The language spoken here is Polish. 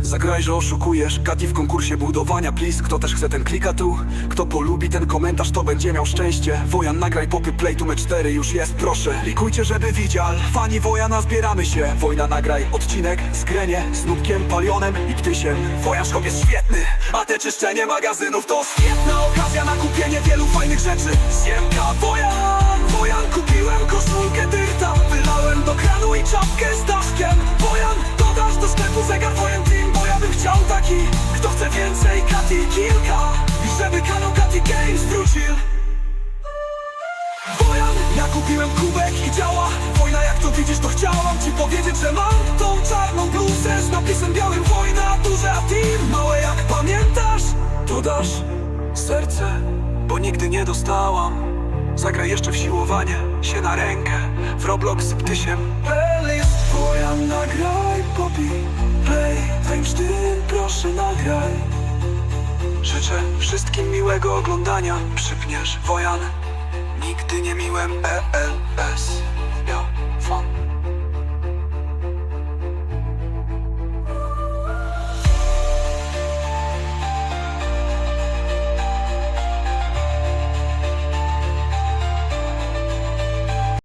Zagraj, że oszukujesz, Kati w konkursie budowania Please, kto też chce ten klika tu. Kto polubi ten komentarz, to będzie miał szczęście. Wojan, nagraj popy, play tu me 4 już jest, proszę Likujcie, żeby widział, fani Wojana zbieramy się. Wojna, nagraj odcinek z Z Nubkiem, Palionem i Ptysiem. Wojan szkop jest świetny, a te czyszczenie magazynów To świetna okazja na kupienie wielu fajnych rzeczy. Siemka, Wojan Chciał taki, kto chce więcej Kati kilka. I żeby kanał Kati Games wrócił. Wojan, ja kupiłem kubek i działa. Wojna, jak to widzisz, to chciałam ci powiedzieć, że mam tą czarną bluzę Z napisem białym. Wojna, duże a team Małe jak pamiętasz, to dasz serce Bo nigdy nie dostałam. Zagraj jeszcze w siłowanie, się na rękę. W Roblox z ptysiem Playlist Wojan, nagraj, Życzę wszystkim miłego oglądania. Przypniesz, Wojan. Nigdy nie miłem ELS